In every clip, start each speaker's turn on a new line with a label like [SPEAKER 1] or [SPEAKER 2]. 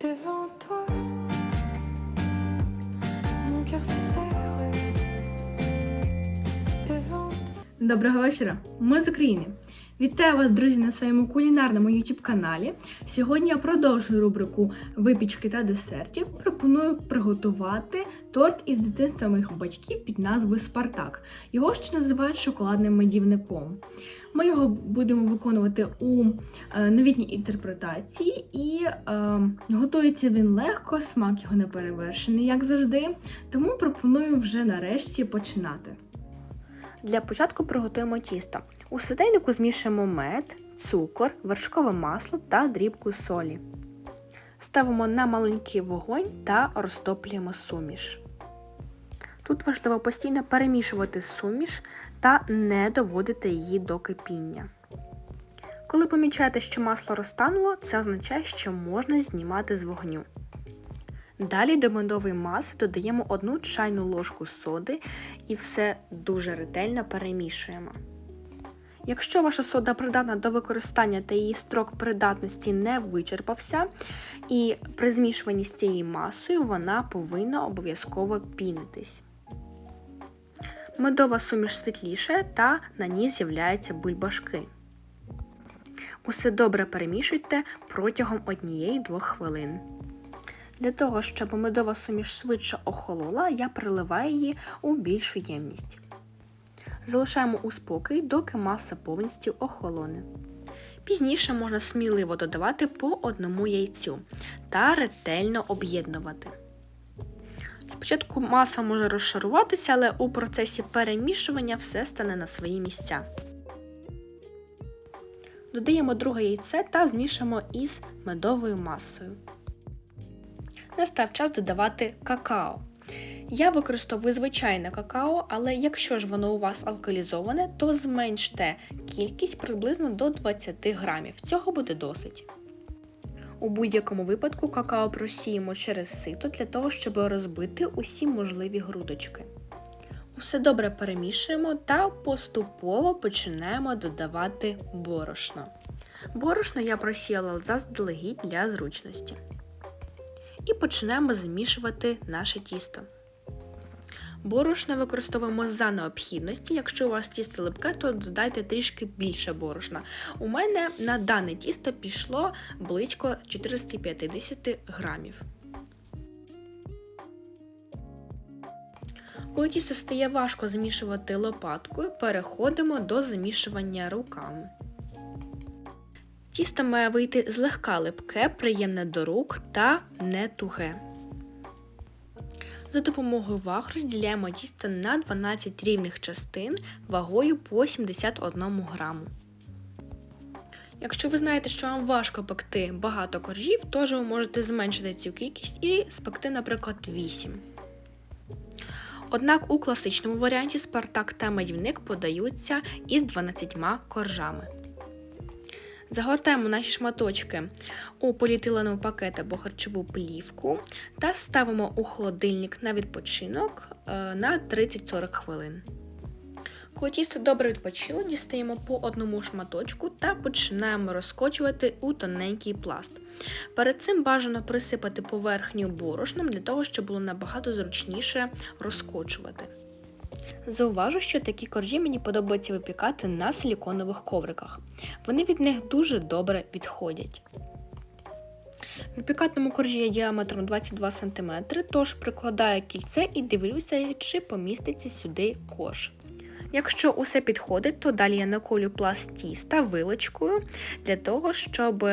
[SPEAKER 1] Devant toi, mon cœur se serre. Devant
[SPEAKER 2] Доброго вечора! Ми з України. Вітаю вас, друзі, на своєму кулінарному youtube каналі. Сьогодні я продовжую рубрику випічки та десертів. Пропоную приготувати торт із дитинства моїх батьків під назвою Спартак. Його ще називають шоколадним медівником. Ми його будемо виконувати у е, новітній інтерпретації, і е, готується він легко, смак його не перевершений, як завжди. Тому пропоную вже нарешті починати.
[SPEAKER 3] Для початку приготуємо тісто. У сотейнику змішуємо мед, цукор, вершкове масло та дрібку солі. Ставимо на маленький вогонь та розтоплюємо суміш. Тут важливо постійно перемішувати суміш та не доводити її до кипіння. Коли помічаєте, що масло розтануло, це означає, що можна знімати з вогню. Далі до медової маси додаємо 1 чайну ложку соди і все дуже ретельно перемішуємо. Якщо ваша сода придатна до використання та її строк придатності не вичерпався, і при змішуванні з цією масою вона повинна обов'язково пінитись. Медова суміш світліше та на ній з'являються бульбашки. Усе добре перемішуйте протягом 1-2 хвилин. Для того, щоб медова суміш швидше охолола, я переливаю її у більшу ємність. Залишаємо у спокій, доки маса повністю охолоне. Пізніше можна сміливо додавати по одному яйцю та ретельно об'єднувати. Спочатку маса може розшаруватися, але у процесі перемішування все стане на свої місця. Додаємо друге яйце та змішуємо із медовою масою настав час додавати какао. Я використовую звичайне какао, але якщо ж воно у вас алкалізоване, то зменште кількість приблизно до 20 грамів. Цього буде досить. У будь-якому випадку какао просіємо через сито для того, щоб розбити усі можливі грудочки. Усе добре перемішуємо та поступово починаємо додавати борошно. Борошно я просіяла заздалегідь для зручності і починаємо замішувати наше тісто. Борошно використовуємо за необхідності. Якщо у вас тісто липке, то додайте трішки більше борошна. У мене на дане тісто пішло близько 450 грамів. Коли тісто стає важко замішувати лопаткою, переходимо до замішування руками. Тісто має вийти злегка липке, приємне до рук та не туге. За допомогою ваг розділяємо тісто на 12 рівних частин вагою по 71 граму. Якщо ви знаєте, що вам важко пекти багато коржів, то ви можете зменшити цю кількість і спекти, наприклад, 8. Однак у класичному варіанті Спартак та медівник подаються із 12 коржами. Загортаємо наші шматочки у поліетиленовий пакет або харчову плівку та ставимо у холодильник на відпочинок е, на 30-40 хвилин. Коли тісто добре відпочило, дістаємо по одному шматочку та починаємо розкочувати у тоненький пласт. Перед цим бажано присипати поверхню борошном для того, щоб було набагато зручніше розкочувати. Зауважу, що такі коржі мені подобається випікати на силіконових ковриках. Вони від них дуже добре відходять. Випікатиму коржі я діаметром 22 см, тож прикладаю кільце і дивлюся, чи поміститься сюди корж. Якщо усе підходить, то далі я наколю пласт тіста вилочкою для того, щоб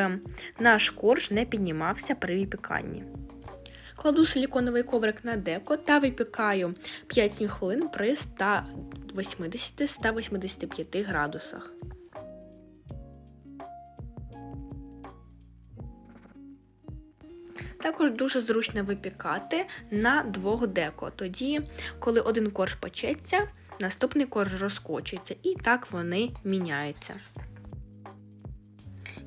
[SPEAKER 3] наш корж не піднімався при випіканні. Кладу силіконовий коврик на деко та випікаю 5-7 хвилин при 180-185 градусах. Також дуже зручно випікати на двох деко. Тоді, коли один корж печеться, наступний корж розкочується, і так вони міняються.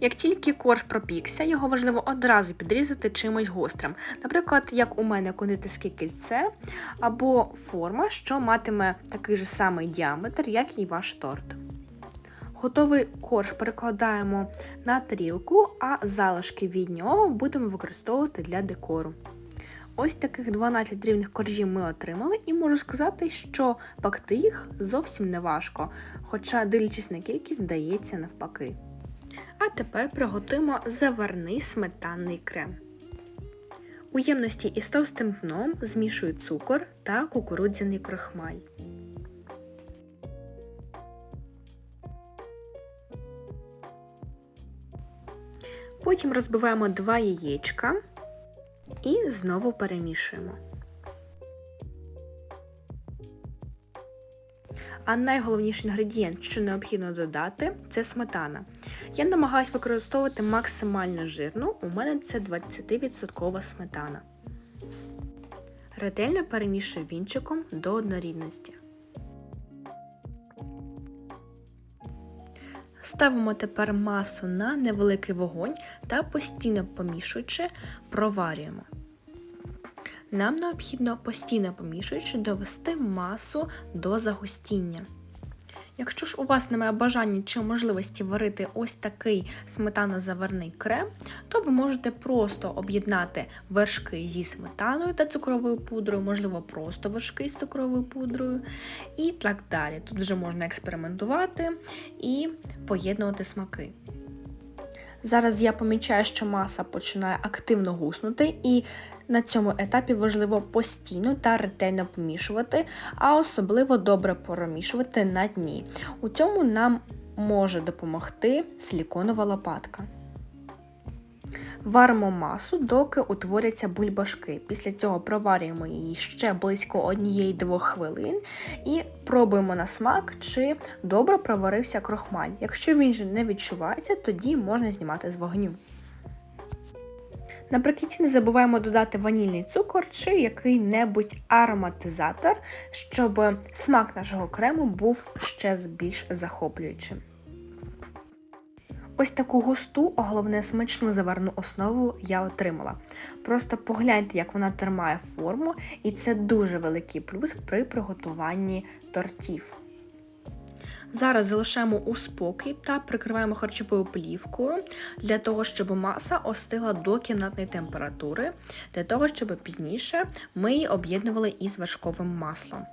[SPEAKER 3] Як тільки корж пропікся, його важливо одразу підрізати чимось гострим. Наприклад, як у мене кондитерське кільце або форма, що матиме такий же самий діаметр, як і ваш торт. Готовий корж перекладаємо на тарілку, а залишки від нього будемо використовувати для декору. Ось таких 12 рівних коржів ми отримали, і можу сказати, що пекти їх зовсім не важко, хоча, дивлячись на кількість, здається навпаки. А тепер приготуємо заварний сметанний крем. У ємності із товстим дном змішую цукор та кукурудзяний крохмаль. Потім розбиваємо два яєчка і знову перемішуємо. А найголовніший інгредієнт, що необхідно додати, це сметана. Я намагаюся використовувати максимально жирну, у мене це 20% сметана. Ретельно перемішую вінчиком до однорідності. Ставимо тепер масу на невеликий вогонь та постійно помішуючи, проварюємо. Нам необхідно постійно помішуючи довести масу до загустіння. Якщо ж у вас немає бажання чи можливості варити ось такий сметано-заварний крем, то ви можете просто об'єднати вершки зі сметаною та цукровою пудрою, можливо, просто вершки з цукровою пудрою і так далі. Тут вже можна експериментувати і поєднувати смаки. Зараз я помічаю, що маса починає активно гуснути, і на цьому етапі важливо постійно та ретельно помішувати, а особливо добре поромішувати на дні. У цьому нам може допомогти силіконова лопатка. Варимо масу, доки утворяться бульбашки. Після цього проварюємо її ще близько 1-2 хвилин і пробуємо на смак, чи добре проварився крохмаль. Якщо він же не відчувається, тоді можна знімати з вогню. Наприкінці не забуваємо додати ванільний цукор чи який-небудь ароматизатор, щоб смак нашого крему був ще більш захоплюючим. Ось таку густу, а головне смачну заварну основу я отримала. Просто погляньте, як вона тримає форму, і це дуже великий плюс при приготуванні тортів. Зараз залишаємо у спокій та прикриваємо харчовою плівкою для того, щоб маса остигла до кімнатної температури, для того, щоб пізніше ми її об'єднували із вершковим маслом.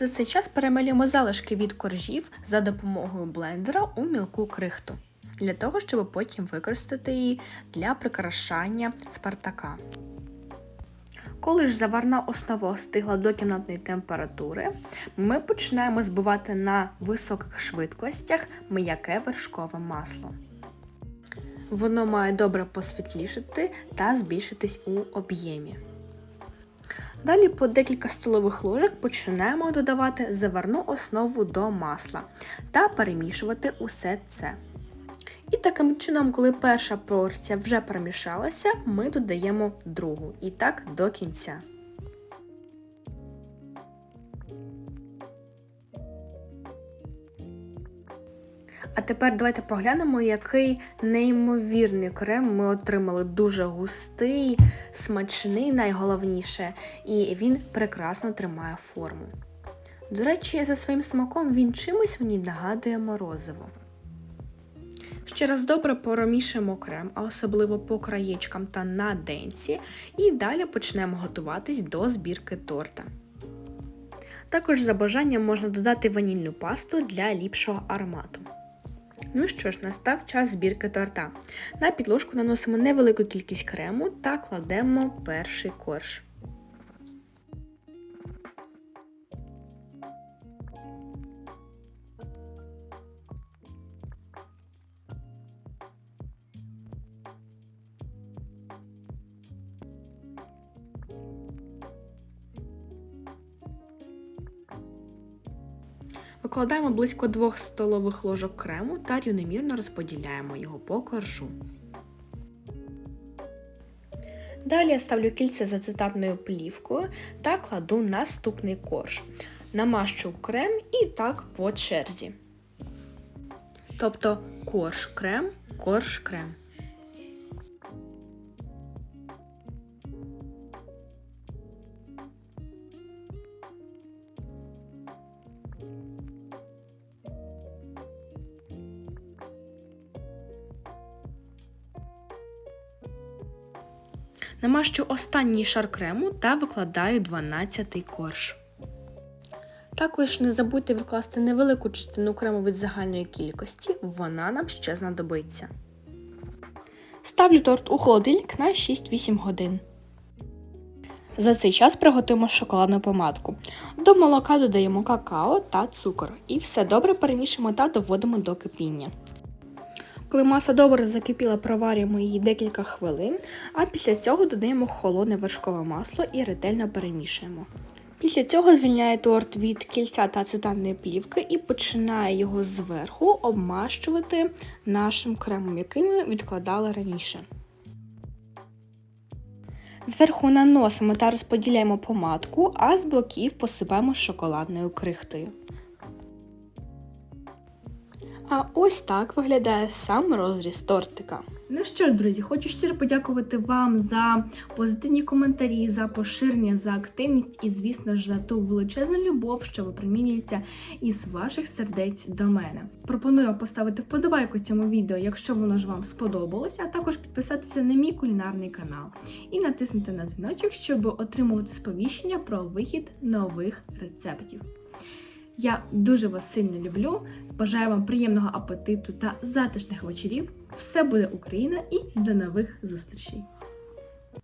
[SPEAKER 3] За цей час перемелюємо залишки від коржів за допомогою блендера у мілку крихту, для того, щоб потім використати її для прикрашання спартака. Коли ж заварна основа остигла до кімнатної температури, ми починаємо збивати на високих швидкостях м'яке вершкове масло. Воно має добре посвітлішати та збільшитись у об'ємі. Далі по декілька столових ложок починаємо додавати заварну основу до масла та перемішувати усе це. І таким чином, коли перша порція вже перемішалася, ми додаємо другу. І так до кінця. А тепер давайте поглянемо, який неймовірний крем ми отримали. Дуже густий, смачний, найголовніше, і він прекрасно тримає форму. До речі, за своїм смаком він чимось мені нагадує морозиво. Ще раз добре поромішуємо крем, а особливо по краєчкам та на денці, і далі почнемо готуватись до збірки торта. Також за бажанням можна додати ванільну пасту для ліпшого аромату. Ну що ж, настав час збірки торта. На підложку наносимо невелику кількість крему та кладемо перший корж. Викладаємо близько 2 столових ложок крему та рівномірно розподіляємо його по коржу. Далі я ставлю кільце з ацетатною плівкою та кладу наступний корж. Намащу крем і так по черзі. Тобто корж крем, корж крем. Намащу останній шар крему та викладаю 12-й корж. Також не забудьте відкласти невелику частину крему від загальної кількості, вона нам ще знадобиться. Ставлю торт у холодильник на 6-8 годин. За цей час приготуємо шоколадну помадку. До молока додаємо какао та цукор і все добре перемішуємо та доводимо до кипіння. Коли маса добре закипіла, проварюємо її декілька хвилин, а після цього додаємо холодне вершкове масло і ретельно перемішуємо. Після цього звільняє торт від кільця та цитанної плівки і починає його зверху обмащувати нашим кремом, який ми відкладали раніше. Зверху наносимо та розподіляємо помадку, а з боків посипаємо шоколадною крихтою. А ось так виглядає сам розріз тортика.
[SPEAKER 2] Ну що ж, друзі, хочу щиро подякувати вам за позитивні коментарі, за поширення, за активність і, звісно ж, за ту величезну любов, що випромінюється із ваших сердець до мене. Пропоную поставити вподобайку цьому відео, якщо воно ж вам сподобалося, а також підписатися на мій кулінарний канал і натиснути на дзвіночок, щоб отримувати сповіщення про вихід нових рецептів. Я дуже вас сильно люблю. Бажаю вам приємного апетиту та затишних вечорів. Все буде Україна і до нових зустрічей!